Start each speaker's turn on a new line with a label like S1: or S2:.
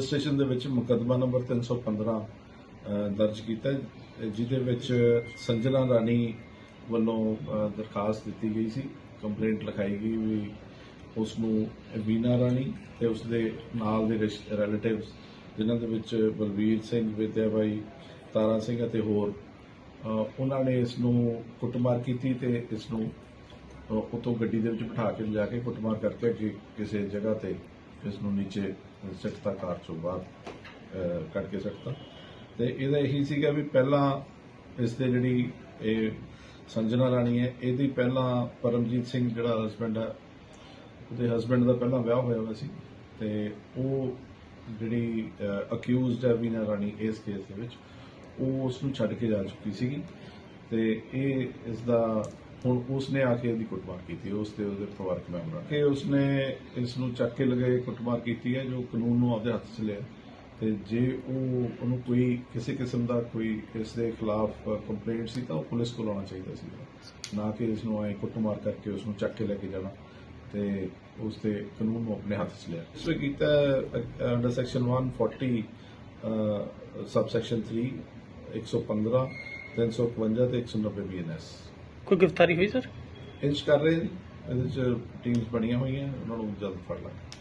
S1: Station ਦੇ ਵਿੱਚ ਮੁਕੱਦਮਾ ਨੰਬਰ 315 ਅ, ਦਰਜ ਕੀਤਾ। ਜਿਹਦੇ ਵਿੱਚ ਸੰਜਨਾ ਰਾਣੀ ਵੱਲੋਂ ਦਰਖਾਸਤ ਦਿੱਤੀ ਗਈ ਸੀ। ਕੰਪਲੇਂਟ ਲਿਖਾਈ ਗਈ ਵੀ ਉਸ ਨੂੰ ਵੀਨਾ ਰਾਣੀ ਤੇ ਉਸ ਦੇ ਨਾਲ ਦੇ ਰਿਲੇਟਿਵਸ ਜਿਨ੍ਹਾਂ ਦੇ ਵਿੱਚ ਬਲਵੀਰ ਸਿੰਘ ਵਿਦਿਆ ਬਾਈ ਤਾਰਾ ਸਿੰਘ ਅਤੇ ਹੋਰ ਉਹਨਾਂ ਨੇ ਇਸ ਨੂੰ ਕੁੱਟਮਾਰ ਕੀਤੀ ਤੇ ਇਸ ਨੂੰ ਅ, ਗੱਡੀ ਦੇ ਵਿੱਚ ਬਿਠਾ ਕੇ ਲਿਜਾ ਕੇ ਕੁੱਟਮਾਰ ਕਰਕੇ ਅੱਗੇ ਕਿਸੇ ਜਗ੍ਹਾ ਤੇ ਇਸ ਨੂੰ ਨੀਚੇ ਸਿੱਟਤਾ, ਕਾਰ ਚੋਂ ਬਾਹਰ ਕੱਢ ਕੇ ਸਿੱਟਤਾ। ਤੇ ਇਹਦਾ ਇਹੀ ਸੀਗਾ ਵੀ ਪਹਿਲਾਂ ਇਸ ਦੇ ਜਿਹੜੀ ਇਹ ਸੰਜਨਾ ਰਾਣੀ ਹੈ, ਇਹਦੀ ਪਹਿਲਾਂ ਪਰਮਜੀਤ ਸਿੰਘ ਜਿਹੜਾ ਹਸਬੰਡ ਹੈ, ਉਹਦੇ ਹਸਬੰਡ ਦਾ ਪਹਿਲਾਂ ਵਿਆਹ ਹੋਇਆ ਹੋਇਆ ਸੀ। ਤੇ ਉਹ ਜਿਹੜੀ ਅਕਿਊਜ਼ਡ ਹੈ ਵੀਨਾ ਰਾਣੀ ਇਸ ਕੇਸ ਦੇ ਵਿੱਚ, ਉਹ ਉਸ ਨੂੰ ਛੱਡ ਕੇ ਜਾ ਚੁੱਕੀ ਸੀਗੀ। ਤੇ ਇਹ ਇਸ ਦਾ ਹੁਣ ਉਸ ਨੇ ਆ ਕੇ ਇਹਦੀ ਕੁੱਟਮਾਰ ਕੀਤੀ, ਉਸ ਤੇ ਉਹਦੇ ਪਰਿਵਾਰਕ ਮੈਂਬਰਾਂ ਕਿ ਉਸਨੇ ਇਸ ਨੂੰ ਚੱਕ ਕੇ ਲਗਾਏ, ਕੁੱਟਮਾਰ ਕੀਤੀ ਹੈ, ਜੋ ਕਾਨੂੰਨ ਨੂੰ ਆਪਦੇ ਹੱਥ 'ਚ ਲਿਆ ਤੇ ਜੇ ਉਹ, ਉਹਨੂੰ ਕੋਈ ਕਿਸੇ ਕਿਸਮ ਦਾ ਕੋਈ ਇਸ ਦੇ ਖਿਲਾਫ ਕੰਪਲੇਂਟ ਸੀ ਤਾਂ ਉਹ ਪੁਲਿਸ ਕੋਲ ਆਉਣਾ ਚਾਹੀਦਾ ਸੀ। ਨਾ ਕਿ ਇਸ ਨੂੰ ਐ ਕੁੱਟਮਾਰ ਕਰਕੇ ਉਸ ਨੂੰ ਚੱਕ ਕੇ ਲੈ ਕੇ ਜਾਣਾ ਤੇ ਉਸ ਤੇ ਕਾਨੂੰਨ ਨੂੰ ਆਪਣੇ ਹੱਥ 'ਚ ਲਿਆ। ਇਸ ਵਿੱਚ ਕੀਤਾ ਅੰਡਰ ਸੈਕਸ਼ਨ 140 ਸਬ ਸੈਕਸ਼ਨ 3 115 351 ਤੇ 190 ਬੀਐਨਐਸ
S2: ਕੋਈ ਗ੍ਰਿਫਤਾਰੀ ਹੋਈ, ਸਰ?
S1: ਇੰਚ ਕਰ ਰਹੇ ਜੀ। ਇਹਦੇ ਚ ਟੀਮਸ ਬਣੀਆਂ ਹੋਈਆਂ, ਉਹਨਾਂ ਨੂੰ ਜਲਦ ਫੜ ਲਾਂਗੇ।